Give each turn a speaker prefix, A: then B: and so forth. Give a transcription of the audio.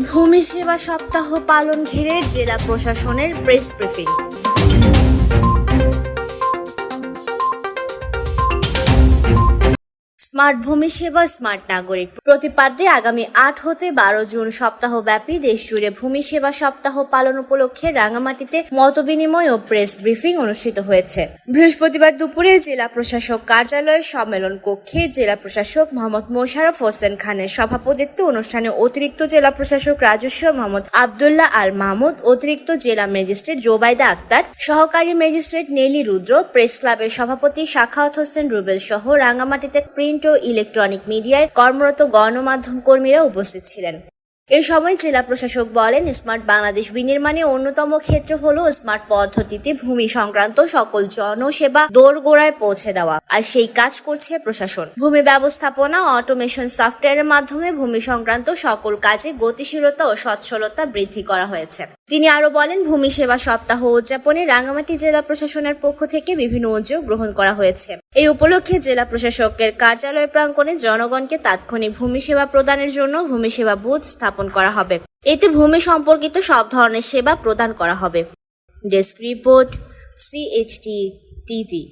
A: ভূমি সেবা সপ্তাহ পালন ঘিরে জেলা প্রশাসনের প্রেস ব্রিফিং স্মার্ট ভূমি সেবা, স্মার্ট নাগরিক। প্রতিপাদ্যে আগামী আট হতে বারো জুন সপ্তাহব্যাপী দেশজুড়ে ভূমি সেবা সপ্তাহ পালন উপলক্ষে রাঙামাটিতে মতবিনিময় ও প্রেস ব্রিফিং অনুষ্ঠিত হয়েছে। বৃহস্পতিবার দুপুরে জেলা প্রশাসক কার্যালয়ের সম্মেলন কক্ষে জেলা প্রশাসক মোহাম্মদ মোশারফ হোসেন খানের সভাপতিত্বে অনুষ্ঠানে অতিরিক্ত জেলা প্রশাসক রাজস্ব মোহাম্মদ আবদুল্লাহ আল মাহমুদ, অতিরিক্ত জেলা ম্যাজিস্ট্রেট জোবাইদা আক্তার, সহকারী ম্যাজিস্ট্রেট নেলি রুদ্র, প্রেস ক্লাবের সভাপতি শাখাওয়াত হোসেন রুবেল সহ রাঙ্গামাটিতে প্রিন্ট ও ইলেকট্রনিক মিডিয়ায় কর্মরত গণমাধ্যম কর্মীরা উপস্থিত ছিলেন। এই সময় জেলা প্রশাসক বলেন, স্মার্ট বাংলাদেশ বিনির্মাণের অন্যতম ক্ষেত্র হল স্মার্ট পদ্ধতিতে ভূমি সংক্রান্ত সকল জনসেবা দোরগোড়ায় পৌঁছে দেওয়া। আর সেই কাজ করছে প্রশাসন। ভূমি ব্যবস্থাপনা, অটোমেশন সফটওয়্যারের মাধ্যমে ভূমি সংক্রান্ত সকল কাজে গতিশীলতা ও সচ্ছলতা বৃদ্ধি করা হয়েছে। তিনি আরও বলেন, ভূমি সেবা সপ্তাহ উদযাপনে রাঙ্গামাটি জেলা প্রশাসনের পক্ষ থেকে বিভিন্ন উদ্যোগ গ্রহণ করা হয়েছে। এই উপলক্ষে জেলা প্রশাসকের কার্যালয় প্রাঙ্গণে জনগণকে তাৎক্ষণিক ভূমি সেবা প্রদানের জন্য ভূমি সেবা বুথ স্থাপন করা হবে। এতে ভূমি সম্পর্কিত সব ধরনের সেবা প্রদান করা হবে। Desk report CHT TV